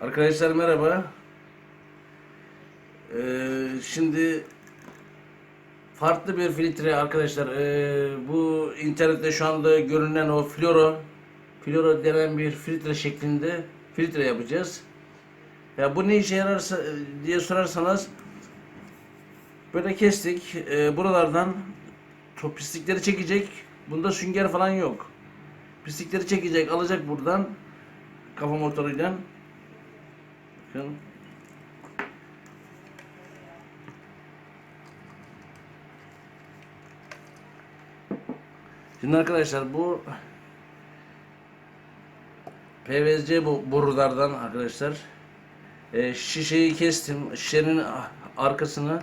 Arkadaşlar merhaba. Ee, şimdi farklı bir filtre arkadaşlar. Ee, bu internette şu anda görünen o floro floro denen bir filtre şeklinde filtre yapacağız. Ya bu ne işe yararsa diye sorarsanız böyle kestik. Ee, buralardan pislikleri çekecek. Bunda sünger falan yok. Pislikleri çekecek, alacak buradan kafa motoruyla. Bakın. Şimdi arkadaşlar bu PVC bu borulardan arkadaşlar e, şişeyi kestim. Şişenin arkasını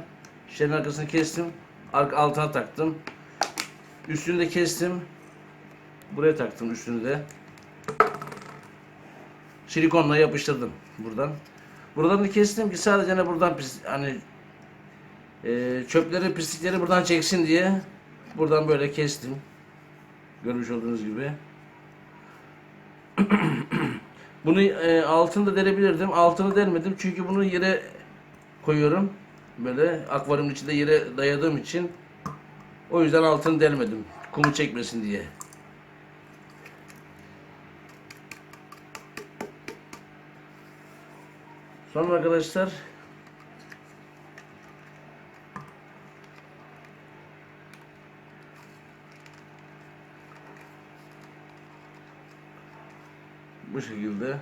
şişenin arkasını kestim. Arka altına taktım. Üstünü de kestim. Buraya taktım üstünü de. Silikonla yapıştırdım buradan. Buradan da kestim ki sadece hani buradan pis, hani e, çöpleri pislikleri buradan çeksin diye buradan böyle kestim. Görmüş olduğunuz gibi. Bunu e, altını da delebilirdim. Altını delmedim çünkü bunu yere koyuyorum. Böyle akvaryumun içinde yere dayadığım için o yüzden altını delmedim. Kumu çekmesin diye. Sonra arkadaşlar bu şekilde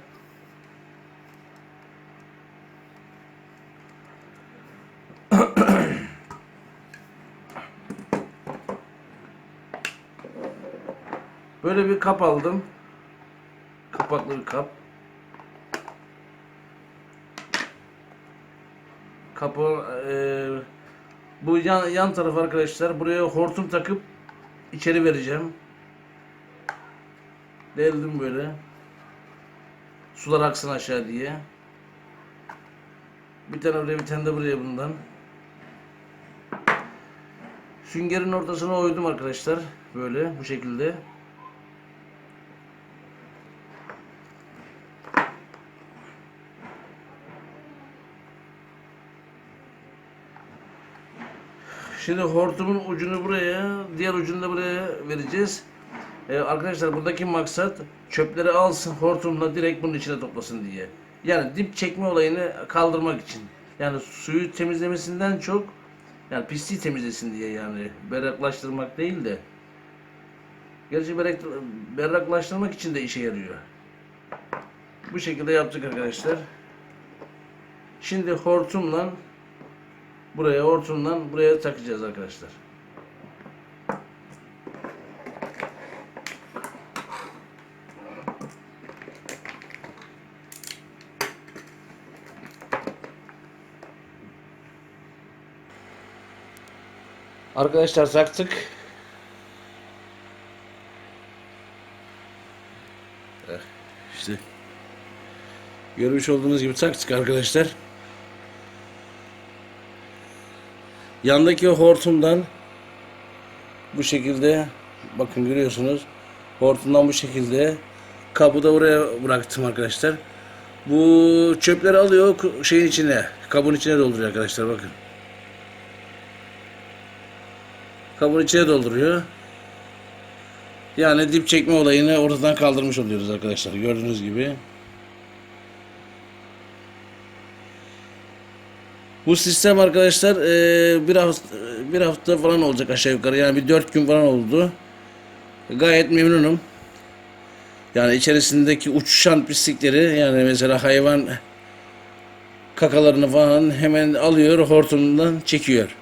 böyle bir kap aldım. Kapaklı bir kap. Kapı e, bu yan, yan taraf arkadaşlar buraya hortum takıp içeri vereceğim. Deldim böyle. Sular aksın aşağı diye. Bir tane oraya bir tane de buraya bundan. Süngerin ortasına oydum arkadaşlar. Böyle bu şekilde. Şimdi hortumun ucunu buraya, diğer ucunu da buraya vereceğiz. Ee, arkadaşlar buradaki maksat çöpleri alsın hortumla direkt bunun içine toplasın diye. Yani dip çekme olayını kaldırmak için. Yani suyu temizlemesinden çok yani pisliği temizlesin diye yani berraklaştırmak değil de. Gerçi berrak, berraklaştırmak için de işe yarıyor. Bu şekilde yaptık arkadaşlar. Şimdi hortumla buraya hortumdan buraya takacağız arkadaşlar. Arkadaşlar taktık. İşte görmüş olduğunuz gibi taktık arkadaşlar. Yandaki hortumdan bu şekilde bakın görüyorsunuz. Hortumdan bu şekilde kabı da oraya bıraktım arkadaşlar. Bu çöpleri alıyor şeyin içine, kabın içine dolduruyor arkadaşlar bakın. Kabın içine dolduruyor. Yani dip çekme olayını ortadan kaldırmış oluyoruz arkadaşlar gördüğünüz gibi. Bu sistem arkadaşlar eee, bir hafta bir hafta falan olacak aşağı yukarı yani bir dört gün falan oldu. Gayet memnunum. Yani içerisindeki uçuşan pislikleri yani mesela hayvan kakalarını falan hemen alıyor hortumundan çekiyor.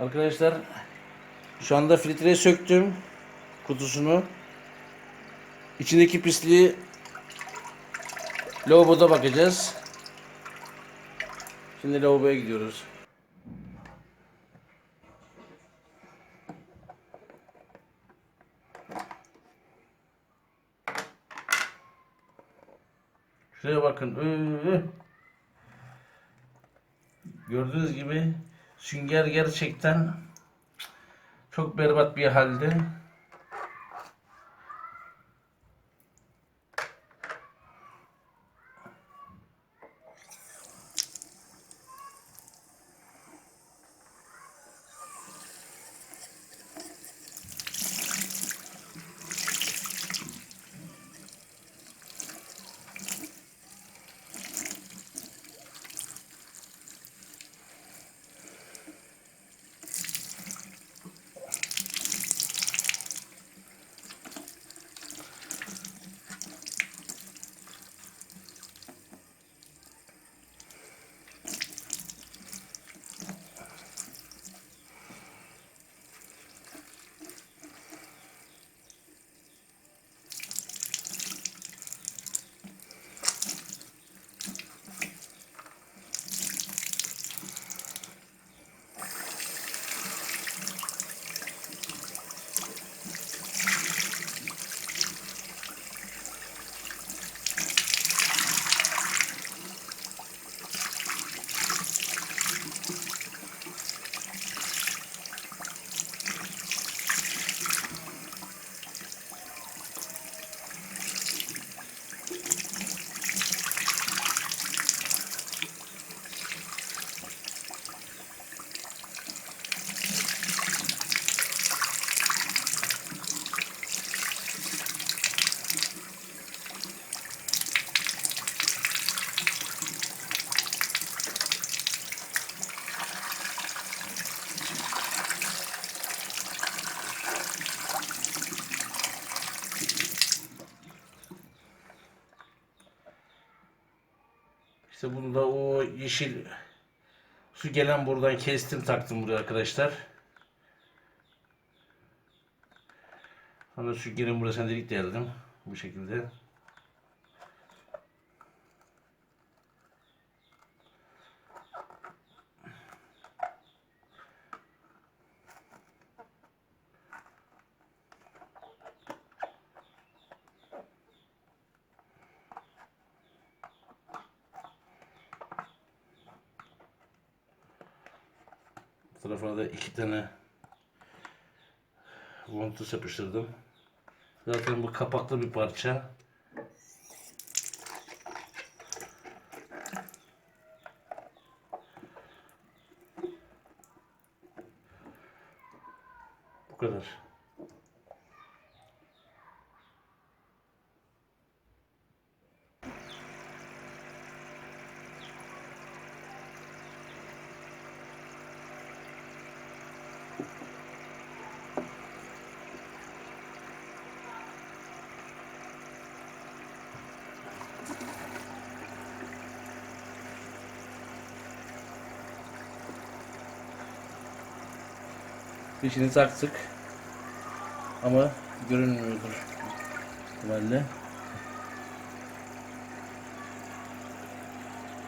Arkadaşlar şu anda filtreye söktüm kutusunu. İçindeki pisliği lavaboda bakacağız. Şimdi lavaboya gidiyoruz. Şuraya bakın. Gördüğünüz gibi sünger gerçekten çok berbat bir halde. Bunu da o yeşil su gelen buradan kestim taktım buraya arkadaşlar. Sonra süngerin burasına delik deldim. Bu şekilde. Tarafına da iki tane montus yapıştırdım. Zaten bu kapaklı bir parça. Bu kadar. Dişini taktık. Ama görünmüyordur. ihtimalle.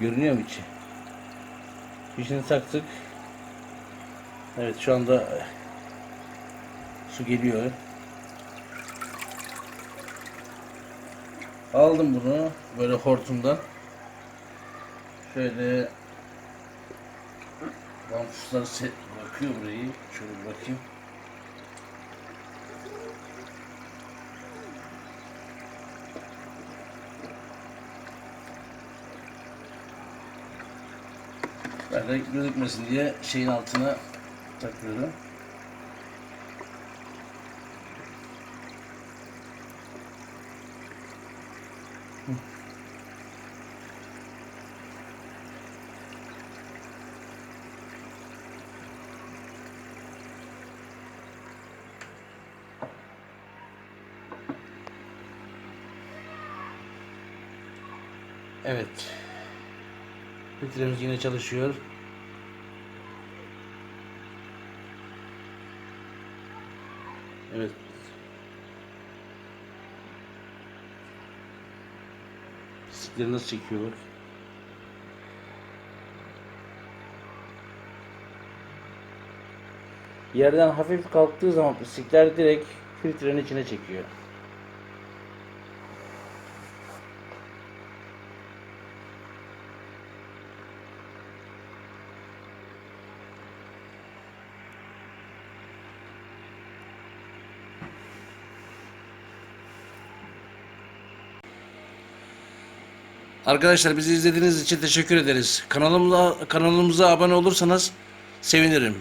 Görünüyor mu içi? Dişini taktık. Evet şu anda eh, su geliyor. Aldım bunu böyle hortumdan. Şöyle Bamfuslar bakıyor burayı. Şöyle. Ben de gözükmesin diye şeyin altına takıyorum. Evet. Filtremiz yine çalışıyor. Evet. Pislikleri nasıl çekiyor. Yerden hafif kalktığı zaman pislikler direkt filtrenin içine çekiyor. Arkadaşlar bizi izlediğiniz için teşekkür ederiz. Kanalımıza kanalımıza abone olursanız sevinirim.